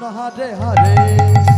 my hard day hard day